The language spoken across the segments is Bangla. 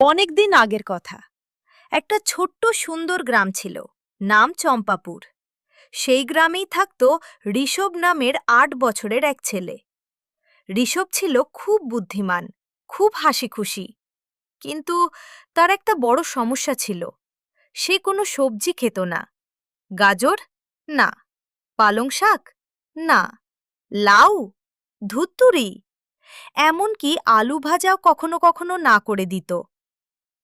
অনেক দিন আগের কথা। একটা ছোট্ট সুন্দর গ্রাম ছিল, নাম চম্পাপুর। সেই গ্রামেই থাকত ঋষভ নামের আট বছরের এক ছেলে। ঋষভ ছিল খুব বুদ্ধিমান, খুব হাসি খুশি কিন্তু তার একটা বড় সমস্যা ছিল, সে কোনো সবজি খেত না। গাজর? না। পালং শাক? না। লাউ? ধুত্তুরি? এমনকি আলু ভাজাও কখনো কখনো না করে দিত।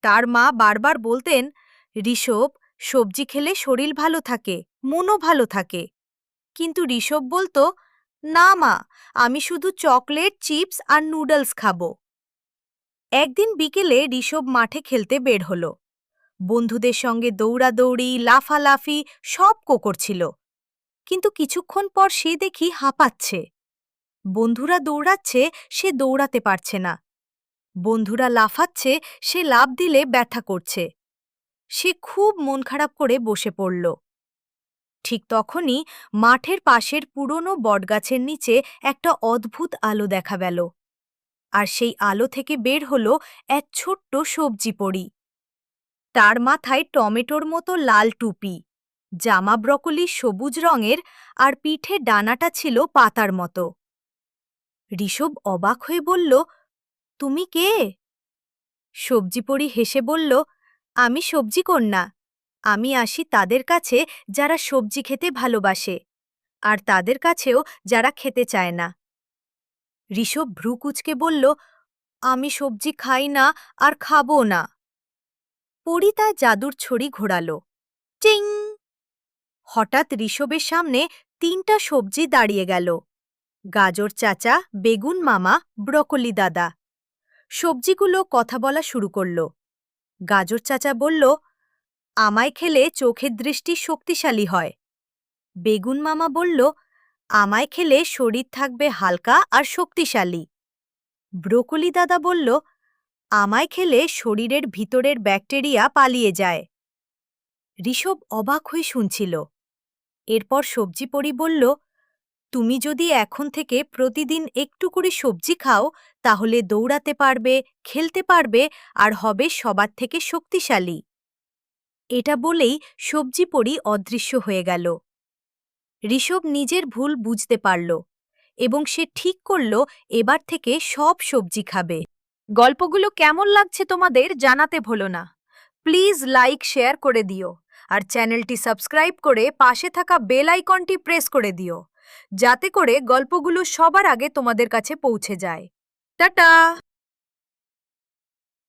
তার মা বারবার বলতেন, ঋষভ, সবজি খেলে শরীর ভালো থাকে, মনও ভালো থাকে। কিন্তু ঋষভ বলতো, না মা, আমি শুধু চকলেট, চিপস আর নুডলস খাব। একদিন বিকেলে ঋষভ মাঠে খেলতে বের হল। বন্ধুদের সঙ্গে দৌড়াদৌড়ি, লাফালাফি সব কোকড়ছিল কিন্তু কিছুক্ষণ পর সে দেখি হাঁপাচ্ছে। বন্ধুরা দৌড়াচ্ছে, সে দৌড়াতে পারছে না। বন্ধুরা লাফাচ্ছে, সে লাফ দিলে ব্যথা করছে। সে খুব মন খারাপ করে বসে পড়ল। ঠিক তখনই মাঠের পাশের পুরনো বটগাছের নিচে একটা অদ্ভুত আলো দেখা গেল। আর সেই আলো থেকে বের হলো এক ছোট্ট সবজি পড়ি তার মাথায় টমেটোর মতো লাল টুপি, জামা ব্রকলি সবুজ রঙের আর পিঠে ডানাটা ছিল পাতার মতো। ঋষভ অবাক হয়ে বলল তুমি কে? সবজি পড়ি হেসে বলল, আমি সবজি কন্যা। আমি আসি তাদের কাছে যারা সবজি খেতে ভালোবাসে, আর তাদের কাছেও যারা খেতে চায় না। ঋষভ ভ্রুকুচকে বলল, আমি সবজি খাই না আর খাব না। পরি তার জাদুর ছড়ি ঘোরাল। চিং হঠাৎ ঋষভের সামনে তিনটা সবজি দাঁড়িয়ে গেল। গাজর চাচা, বেগুন মামা, ব্রকলি দাদা। সবজিগুলো কথা বলা শুরু করল। গাজর চাচা বলল, আমায় খেলে চোখের দৃষ্টি শক্তিশালী হয়। বেগুন মামা বলল, আমায় খেলে শরীর থাকবে হালকা আর শক্তিশালী। ব্রোকলি দাদা বলল, আমায় খেলে শরীরের ভিতরের ব্যাকটেরিয়া পালিয়ে যায়। ঋষভ অবাক হয়ে শুনছিল। এরপর সবজি পরি বলল তুমি যদি এখন থেকে প্রতিদিন একটু করে সবজি খাও, তাহলে দৌড়াতে পারবে, খেলতে পারবে, আর হবে সবার থেকে শক্তিশালী। এটা বলেই সবজি পরি অদৃশ্য হয়ে গেল। ঋষভ নিজের ভুল বুঝতে পারল এবং সে ঠিক করল এবার থেকে সব সবজি খাবে। গল্পগুলো কেমন লাগছে তোমাদের জানাতে ভুলো না। প্লিজ লাইক, শেয়ার করে দিও। আর চ্যানেলটি সাবস্ক্রাইব করে পাশে থাকা বেল আইকনটি প্রেস করে দিও। যাতে করে গল্পগুলো সবার আগে তোমাদের কাছে পৌঁছে যায়। টাটা!